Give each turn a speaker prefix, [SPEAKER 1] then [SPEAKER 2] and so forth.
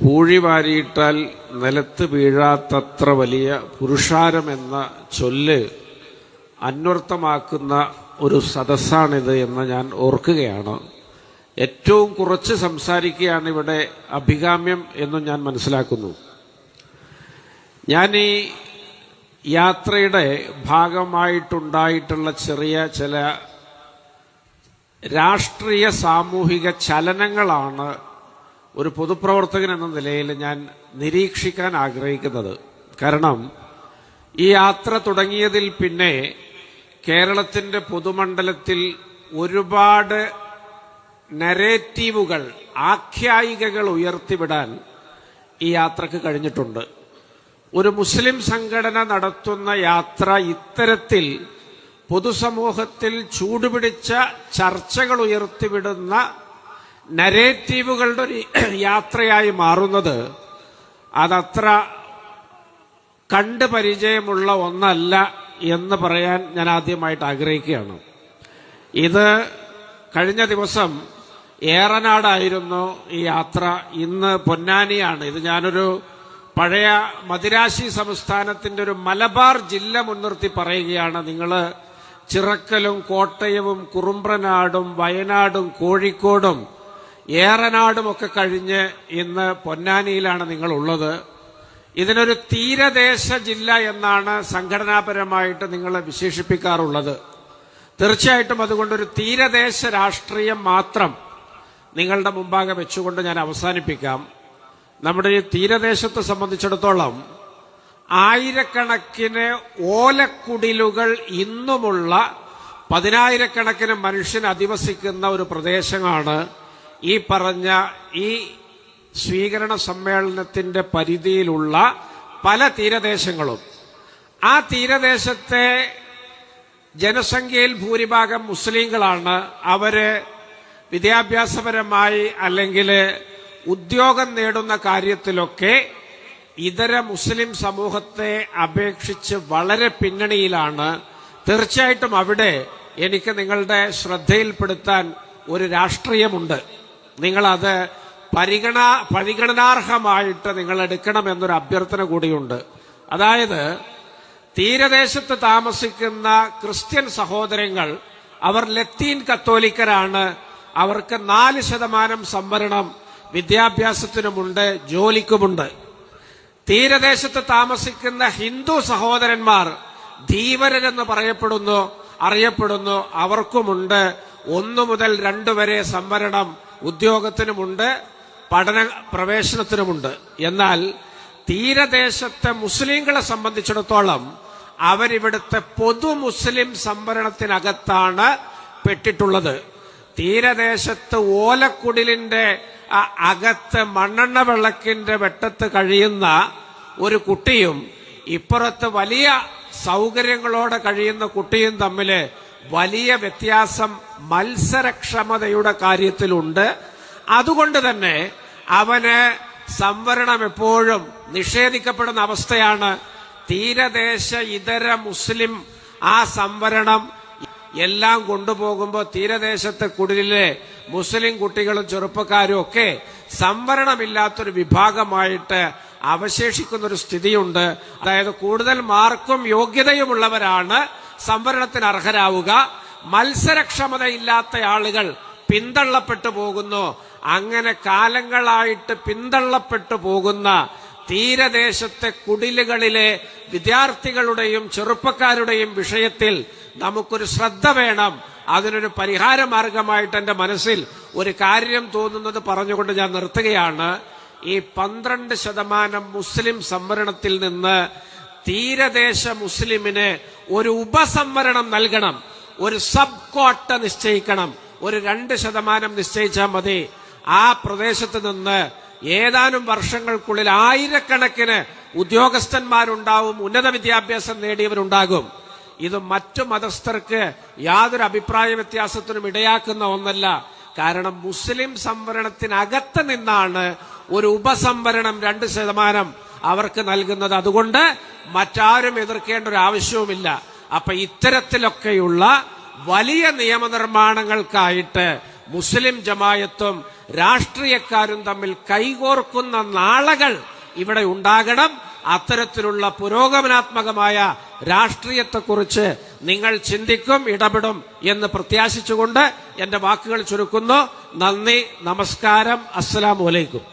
[SPEAKER 1] പൂഴി വാരിയിട്ടാൽ നിലത്ത് വീഴാത്തത്ര വലിയ പുരുഷാരമെന്ന ചൊല്ല് അന്വർത്ഥമാക്കുന്ന ഒരു സദസ്സാണിത് എന്ന് ഞാൻ ഓർക്കുകയാണ്. ഏറ്റവും കുറച്ച് സംസാരിക്കുകയാണ് ഇവിടെ അഭികാമ്യം എന്നും ഞാൻ മനസ്സിലാക്കുന്നു. ഞാൻ ഈ യാത്രയുടെ ഭാഗമായിട്ടുണ്ടായിട്ടുള്ള ചെറിയ ചില രാഷ്ട്രീയ സാമൂഹിക ചലനങ്ങളാണ് ഒരു പൊതുപ്രവർത്തകൻ എന്ന നിലയിൽ ഞാൻ നിരീക്ഷിക്കാൻ ആഗ്രഹിക്കുന്നത്. കാരണം ഈ യാത്ര തുടങ്ങിയതിൽ പിന്നെ കേരളത്തിന്റെ പൊതുമണ്ഡലത്തിൽ ഒരുപാട് നരേറ്റീവുകൾ ആഖ്യായികകൾ ഉയർത്തിവിടാൻ ഈ യാത്രയ്ക്ക് കഴിഞ്ഞിട്ടുണ്ട്. ഒരു മുസ്ലിം സംഘടന നടത്തുന്ന യാത്ര ഇത്തരത്തിൽ പൊതുസമൂഹത്തിൽ ചൂടുപിടിച്ച ചർച്ചകൾ ഉയർത്തിവിടുന്ന നരേറ്റീവുകളുടെ ഒരു യാത്രയായി മാറുന്നത് അതത്ര കണ്ട് പരിചയമുള്ള ഒന്നല്ല എന്ന് പറയാൻ ഞാൻ ആദ്യമായിട്ട് ആഗ്രഹിക്കുകയാണ്. ഇത് കഴിഞ്ഞ ദിവസം ഏറനാടായിരുന്നു ഈ യാത്ര. ഇന്ന് പൊന്നാനിയാണ്. ഇത് ഞാനൊരു പഴയ മദിരാശി സംസ്ഥാനത്തിന്റെ ഒരു മലബാർ ജില്ല മുൻനിർത്തി പറയുകയാണ്. നിങ്ങൾ ചിറക്കലും കോട്ടയവും കുറുമ്പ്രനാടും വയനാടും കോഴിക്കോടും ഏറനാടും ഒക്കെ കഴിഞ്ഞ് ഇന്ന് പൊന്നാനിയിലാണ് നിങ്ങളുള്ളത്. ഇതിനൊരു തീരദേശ ജില്ല എന്നാണ് സംഘടനാപരമായിട്ട് നിങ്ങളെ വിശേഷിപ്പിക്കാറുള്ളത്. തീർച്ചയായിട്ടും അതുകൊണ്ടൊരു തീരദേശ രാഷ്ട്രീയം മാത്രം നിങ്ങളുടെ മുമ്പാകെ വെച്ചുകൊണ്ട് ഞാൻ അവസാനിപ്പിക്കാം. നമ്മുടെ ഈ തീരദേശത്തെ സംബന്ധിച്ചിടത്തോളം ആയിരക്കണക്കിന് ഓലക്കുടിലുകൾ ഇന്നുമുള്ള പതിനായിരക്കണക്കിന് മനുഷ്യൻ അധിവസിക്കുന്ന ഒരു പ്രദേശമാണ് ഈ പറഞ്ഞ ഈ സ്വീകരണ സമ്മേളനത്തിന്റെ പരിധിയിലുള്ള പല തീരദേശങ്ങളും ആ തീരദേശത്തെ ജനസംഖ്യയിൽ ഭൂരിഭാഗം മുസ്ലിങ്ങളാണ്. അവർ വിദ്യാഭ്യാസപരമായി അല്ലെങ്കിൽ ഉദ്യോഗം നേടുന്ന കാര്യത്തിലൊക്കെ ഇതര മുസ്ലിം സമൂഹത്തെ അപേക്ഷിച്ച് വളരെ പിന്നണിയിലാണ്. തീർച്ചയായിട്ടും അവിടെ എനിക്ക് നിങ്ങളുടെ ശ്രദ്ധയിൽപ്പെടുത്താൻ ഒരു രാഷ്ട്രീയമുണ്ട്. നിങ്ങളത് പരിഗണ പരിഗണനാർഹമായിട്ട് നിങ്ങൾ എടുക്കണം എന്നൊരു അഭ്യർത്ഥന കൂടിയുണ്ട്. അതായത് തീരദേശത്ത് താമസിക്കുന്ന ക്രിസ്ത്യൻ സഹോദരങ്ങൾ അവർ ലത്തീൻ കത്തോലിക്കരാണ് അവർക്ക് നാല് ശതമാനം സംവരണം വിദ്യാഭ്യാസത്തിനുമുണ്ട് ജോലിക്കുമുണ്ട്. തീരദേശത്ത് താമസിക്കുന്ന ഹിന്ദു സഹോദരന്മാർ ധീവരരെന്ന് പറയപ്പെടുന്നു അറിയപ്പെടുന്നു അവർക്കുമുണ്ട്. ഒന്നു മുതൽ രണ്ടു വരെ സംവരണം ഉദ്യോഗത്തിനുമുണ്ട് പഠന പ്രവേശനത്തിനുമുണ്ട്. എന്നാൽ തീരദേശത്തെ മുസ്ലിങ്ങളെ സംബന്ധിച്ചിടത്തോളം അവരിവിടുത്തെ പൊതു മുസ്ലിം സംവരണത്തിനകത്താണ് പെട്ടിട്ടുള്ളത്. തീരദേശത്ത് ഓലക്കുടിലിന്റെ അകത്ത് മണ്ണെണ്ണ വിളക്കിന്റെ വെട്ടത്ത് കഴിയുന്ന ഒരു കുട്ടിയും ഇപ്പുറത്ത് വലിയ സൗകര്യങ്ങളോടെ കഴിയുന്ന കുട്ടിയും തമ്മിൽ വലിയ വ്യത്യാസം മത്സരക്ഷമതയുടെ കാര്യത്തിലുണ്ട്. അതുകൊണ്ട് തന്നെ അവന് സംവരണം എപ്പോഴും നിഷേധിക്കപ്പെടുന്ന അവസ്ഥയാണ് തീരദേശ ഇതര മുസ്ലിം ആ സംവരണം എല്ലാം കൊണ്ടുപോകുമ്പോൾ തീരദേശത്തെ കുടിലിലെ മുസ്ലിം കുട്ടികളും ചെറുപ്പക്കാരും ഒക്കെ സംവരണമില്ലാത്തൊരു വിഭാഗമായിട്ട് അവശേഷിക്കുന്നൊരു സ്ഥിതിയുണ്ട്. അതായത് കൂടുതൽ മാർക്കും യോഗ്യതയുമുള്ളവരാണ് സംവരണത്തിന് അർഹരാവുക മത്സരക്ഷമതയില്ലാത്ത ആളുകൾ പിന്തള്ളപ്പെട്ടു പോകുന്നു. അങ്ങനെ കാലങ്ങളായിട്ട് പിന്തള്ളപ്പെട്ടു പോകുന്ന തീരദേശത്തെ കുടിലുകളിലെ വിദ്യാർത്ഥികളുടെയും ചെറുപ്പക്കാരുടെയും വിഷയത്തിൽ നമുക്കൊരു ശ്രദ്ധ വേണം. അതിനൊരു പരിഹാര മാർഗമായിട്ട് എന്റെ മനസ്സിൽ ഒരു കാര്യം തോന്നുന്നത് പറഞ്ഞുകൊണ്ട് ഞാൻ നിർത്തുകയാണ്. ഈ പന്ത്രണ്ട് ശതമാനം മുസ്ലിം സംവരണത്തിൽ നിന്ന് തീരദേശ മുസ്ലിമിന് ഒരു ഉപസംവരണം നൽകണം. ഒരു സബ് കോട്ട നിശ്ചയിക്കണം. ഒരു രണ്ട് ശതമാനം നിശ്ചയിച്ചാൽ മതി. ആ പ്രദേശത്ത് നിന്ന് ഏതാനും വർഷങ്ങൾക്കുള്ളിൽ ആയിരക്കണക്കിന് ഉദ്യോഗസ്ഥന്മാരുണ്ടാവും. ഉന്നത വിദ്യാഭ്യാസം നേടിയവരുണ്ടാകും. ഇത് മറ്റു മതസ്ഥർക്ക് യാതൊരു അഭിപ്രായ വ്യത്യാസത്തിനും ഇടയാക്കുന്ന ഒന്നല്ല. കാരണം മുസ്ലിം സംവരണത്തിനകത്ത് നിന്നാണ് ഒരു ഉപസംവരണം രണ്ട് ശതമാനം അവർക്ക് നൽകുന്നത് അതുകൊണ്ട് മറ്റാരും എതിർക്കേണ്ട ഒരു ആവശ്യവുമില്ല. അപ്പൊ ഇത്തരത്തിലൊക്കെയുള്ള വലിയ നിയമനിർമ്മാണങ്ങൾക്കായിട്ട് മുസ്ലിം ജമായത്തും രാഷ്ട്രീയക്കാരും തമ്മിൽ കൈകോർക്കുന്ന നാളകൾ ഇവിടെ ഉണ്ടാകണം. അത്തരത്തിലുള്ള പുരോഗമനാത്മകമായ രാഷ്ട്രീയത്തെക്കുറിച്ച് നിങ്ങൾ ചിന്തിക്കും ഇടപെടും എന്ന് പ്രത്യാശിച്ചുകൊണ്ട് എന്റെ വാക്കുകൾ ചുരുക്കുന്നു. നന്ദി നമസ്കാരം. അസ്സലാമു അലൈക്കും.